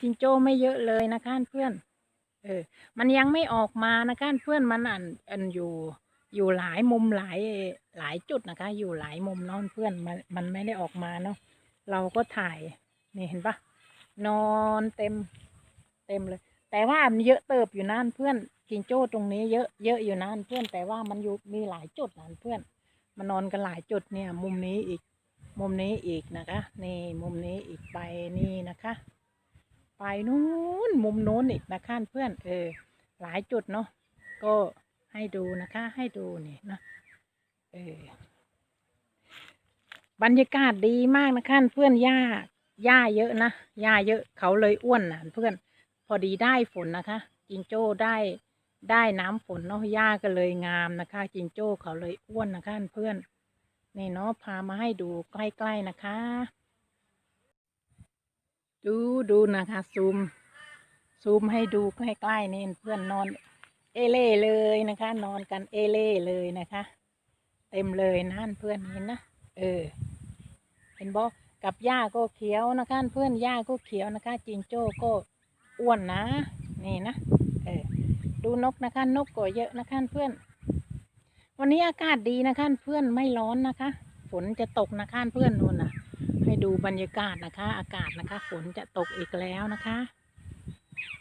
จิงโจ้ไม่เยอะเลยนะคะเพื่อน เออ มันยังไม่ออกมานะคะเพื่อนมันอันอันอยู่อยู่หลายมุมหลายหลายจุดนะคะ อยู่หลายมุมนอนเพื่อนมันมันไม่ได้ออกมาเนาะเราก็ถ่ายนี่เห็นปะนอนเต็ม เต็มเลย แต่ว่ามันเยอะเติบอยู่นั่นเพื่อนจิงโจ้ตรงนี้เยอะเยอะอยู่นั่นเพื่อน แต่ว่ามันอยู่มีหลายจุดนั่นเพื่อนมานอนกันหลายจุดเนี่ย มุมนี้อีก มุมนี้อีกนะคะ นี่มุมนี้อีกไปนี่นะคะ ไปนู้นมุมนู้นอีกนะคะเพื่อนเออหลายจุดเนาะก็ให้ดูนะคะให้ดูนี่นะเออบรรยากาศดีมากนะคะเพื่อนหญ้าหญ้าเยอะนะหญ้าเยอะเขาเลยอ้วนนะเพื่อนพอดีได้ฝนนะคะจิงโจ้ได้ได้น้ำฝนเนาะหญ้าก็เลยงามนะคะจิงโจ้เขาเลยอ้วนนะคะเพื่อนนี่เนาะพามาให้ดูใกล้ๆนะคะ ดูดูนะคะซูม ซูมให้ดูใกล้ๆนี่เพื่อนนอน เอเล่เลยนะคะ นอนกันเอเล่เลยนะคะ เต็มเลยนั่นเพื่อนเห็นนะเออ เห็นบอกกับหญ้าก็เขียวนะคะ เพื่อนหญ้าก็เขียวนะคะ จิงโจ้ก็อ้วนนะ นี่นะเออดูนกนะคะนกก็เยอะนะคะเพื่อน วันนี้อากาศดีนะคะเพื่อนไม่ร้อนนะคะ ฝนจะตกนะคะเพื่อนนู่นน่ะ ให้ดูบรรยากาศนะคะ อากาศนะคะ ฝนจะตกอีกแล้วนะคะ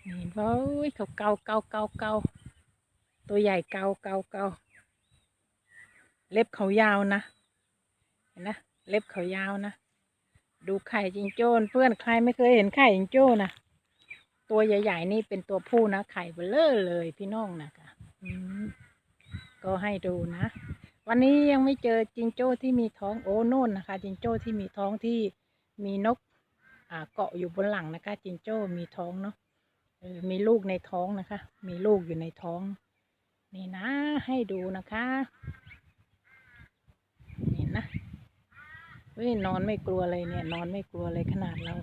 นี่เฮ้ยเขาเกาเกาเกาเกาตัวใหญ่เกาเกาเกาเล็บเขายาวนะเห็นนะเล็บเขายาวนะดูไข่จิงโจ้เพื่อนใครไม่เคยเห็นไข่จิงโจ้นะตัวใหญ่ ๆ นี่เป็นตัวผู้นะไข่เบลเลอร์เลยพี่น้องนะคะอืมก็ให้ดูนะ วันนี้ยังไม่เจอจิงโจ้ที่มีท้องโอ้โน่นนะคะ จิงโจ้ที่มีท้องที่มีนกเกาะอยู่บนหลังนะคะ จิงโจ้มีท้องเนาะมีลูกในท้องนะคะ มีลูกอยู่ในท้อง นี่นะให้ดูนะคะนี่นะเฮ้ยนอนไม่กลัวเลยเนี่ย นอนไม่กลัวเลยขนาดเรา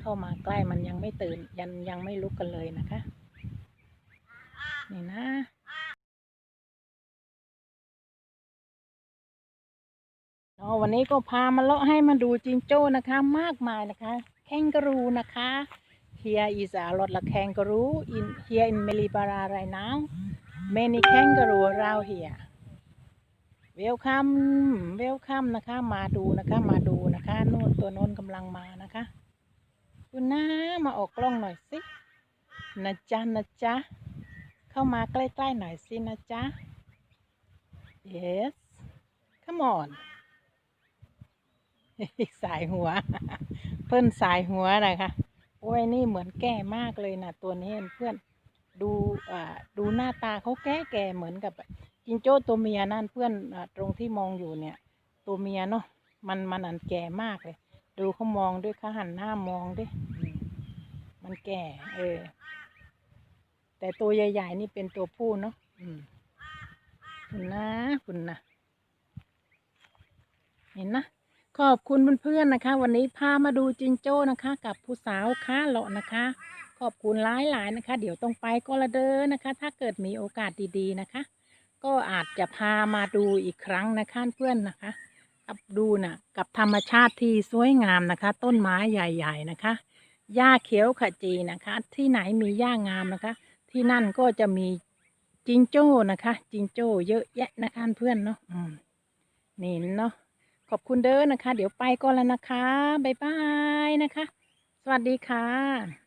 เข้ามาใกล้มันยังไม่ตื่น ยันยังไม่ลุกกันเลยนะคะ นี่นะ อ๋อวันนี้ก็พามาเลาะให้มาดูจิงโจ้นะคะ มากมายนะคะแคนกรูนะคะ Here is a lot of kangaroo in here in Melibara right now many kangaroo around here welcome welcome นะคะ มาดูนะคะมาดูนะคะนู่นตัวโน้นกำลังมานะคะ คุณน้ามาออกกล้องหน่อยสินะจ๊ะนะจ๊ะเข้ามาใกล้ๆหน่อยสินะจ๊ะ yes come on สายหัว เพิ่นสายหัวนะคะโอ้ยนี่เหมือนแก่มากเลยนะตัวนี้เพื่อนดูอ่าดูหน้าตาเขาแก่แก่เหมือนกับจิงโจ้ตัวเมียนั่นเพื่อนอาตรงที่มองอยู่เนี่ย ตัวเมียเนาะมันมันอันแก่มากเลย ดูเขามองด้วยเขาหันหน้ามองด้วยอืมมันแก่เออแต่ตัวใหญ่ๆนี่เป็นตัวผู้เนาะอืมคุณนะคุณนะเห็นนะ ขอบคุณเพื่อนๆนะคะ วันนี้พามาดูจิงโจ้นะคะ กับผู้สาวค้าเลาะนะคะ ขอบคุณหลายๆนะคะ เดี๋ยวต้องไปก็ละเด้อนะคะ ถ้าเกิดมีโอกาสดีๆนะคะ ก็อาจจะพามาดูอีกครั้งนะคะเพื่อนนะคะกับดูนะ่ะกับธรรมชาติที่สวยงามนะคะ ต้นไม้ใหญ่ ๆนะคะหญ้าเขียวขจีนะคะ ที่ไหนมีหญ้างามนะคะ ที่นั่นก็จะมีจิงโจ้นะคะ จิงโจ้เยอะแยะนะคะเพื่อนเนาะนี่เนาะ ขอบคุณเด้อนะคะ เดี๋ยวไปก่อนแล้วนะคะ บ๊ายบายนะคะ สวัสดีค่ะ